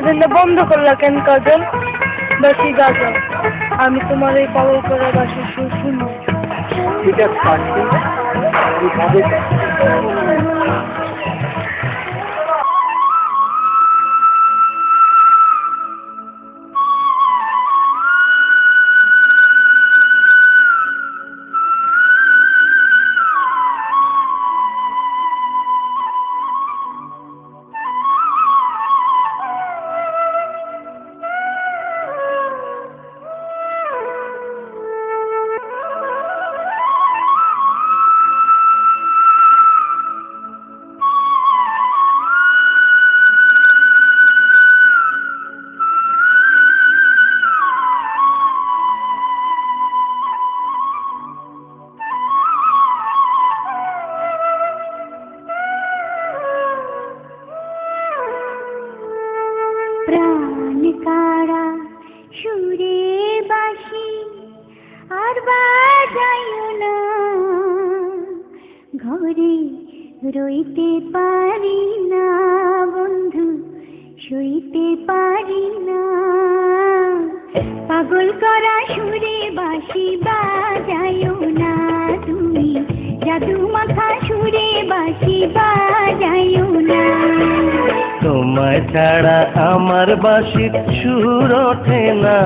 জন্য বন্ধ করলা কেন কাজল? বাসি গাজল আমি তোমার এই পাগল করা বাসি সুর শুনব ঠিক আছে রইতে পারি না, বন্ধু, সইতে পারি না। পাগল করা সুরে বাসি বাজাইও না তুমি, জাদু মাখা সুরে বাসি বাজাইও না। তোমায় ছাড়া আমার বাসির সুর ওঠে না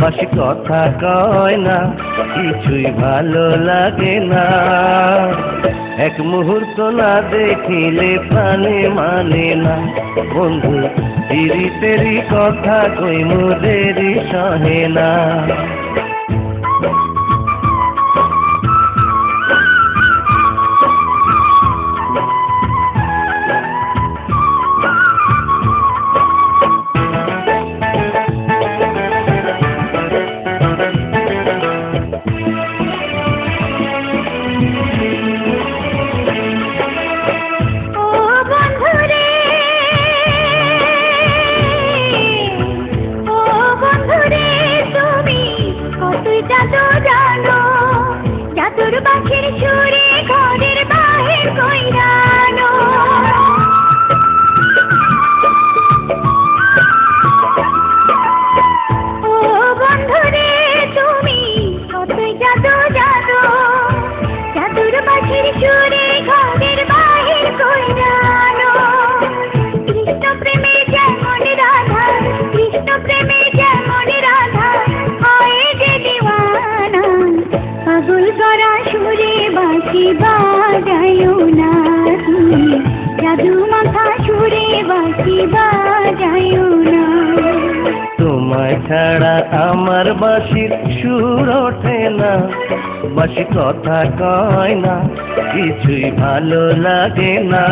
বাসি কথা কয় না, কিছুই ভালো লাগে না। এক মুহূর্ত না দেখিলে প্রাণে মানে না। বন্ধু তিরি তেরি কথা কই মুদেরি সহে না। জাদু তোমায় ছাড়া আমার বাসির সুর ওঠে না। বাসি কথা কয় না, কিছুই ভালো লাগে না।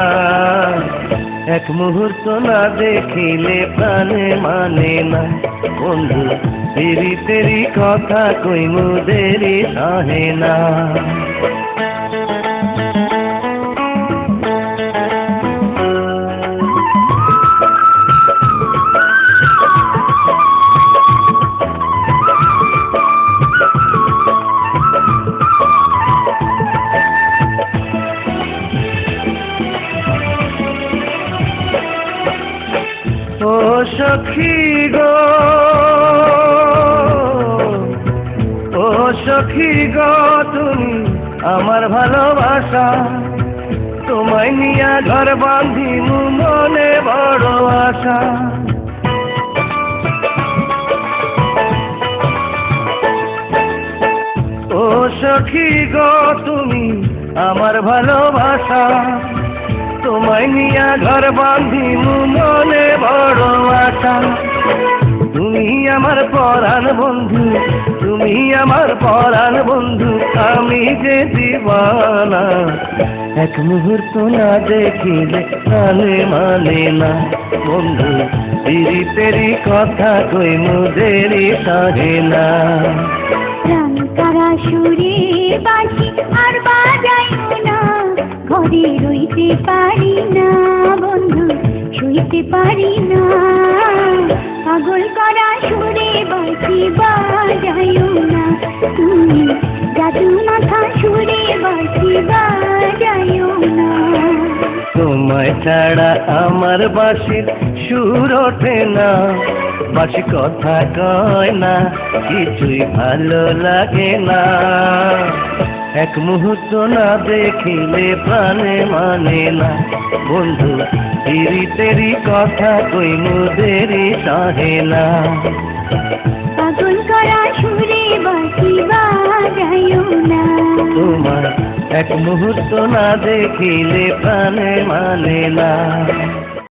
এক মুহূর্ত না দেখিলে প্রাণে মানে না। বন্ধু, তেরি তেরি কথা কই মুদেরি সহে না। সখী গো, ও সখী গো, তুমি আমার ভালোবাসা। তোমায় নিয়া ঘর বাঁধি মনে বড় আশা। ও সখী গো, তুমি আমার ভালোবাসা। তোমায় ঘর বাঁধি মনে বড় আশা। তুমি আমার পরাণ বন্ধু, তুমি আমার পরাণ বন্ধু, আমি যে দিবানা। এক মুহূর্ত না দেখিলে মানে মানে না। বন্ধু তিরি তেরি কথা কই মুদেরি সাহে না। প্রাণ তারা সুরে বাঁশি আর ঘরে রইতে পারি না বন্ধু শুইতে পারি না। পাগল করা ছাড়া আমার বাঁশির সুর ওঠে না। বাসি কথা কয় না, কিছুই ভালো লাগে না। এক মুহূর্ত না দেখিলে প্রাণে মানে না। বন্ধু দেরি তেরি কথা কই মুদেরি সহে না। এক মুহূর্ত না দেখিলে প্রাণে মানে না।